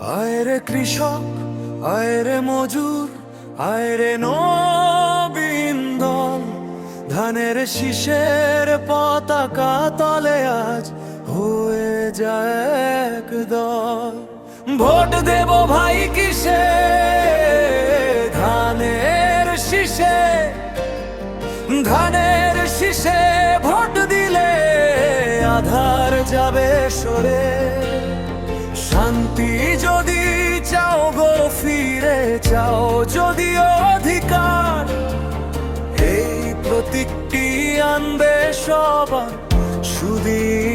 আয় রে কৃষক, আয় রে মজুর, আয় রে ধানের শিশের পতাকা তলে আজ হয়ে যায় দল। ভোট দেব ভাই কিসে? ধানের শিশে ধানের শিশে ভোট দিলে আধার যাবে সরে। দাও যদি অধিকার এই প্রতীকটি আনবে সবার। সুদী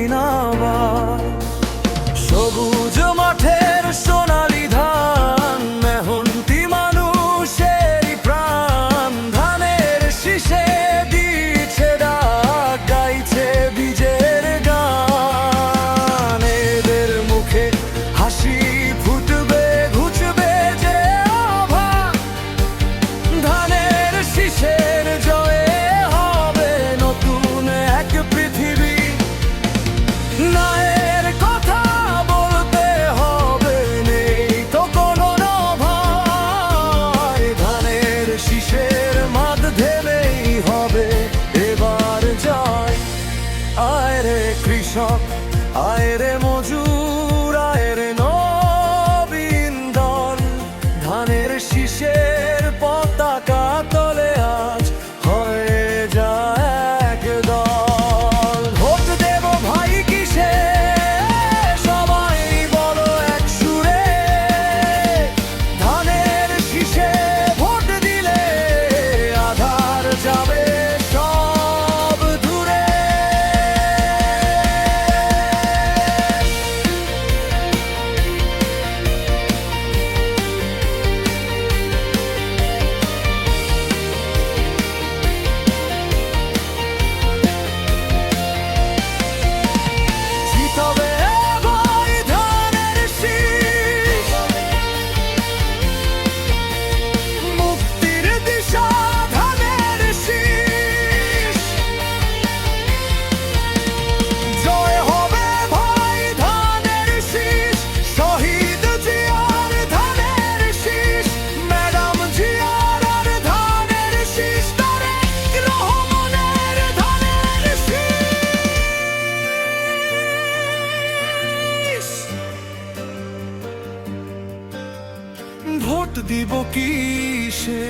ভোট দিব কিসে?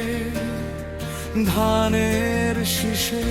ধানের শীষে।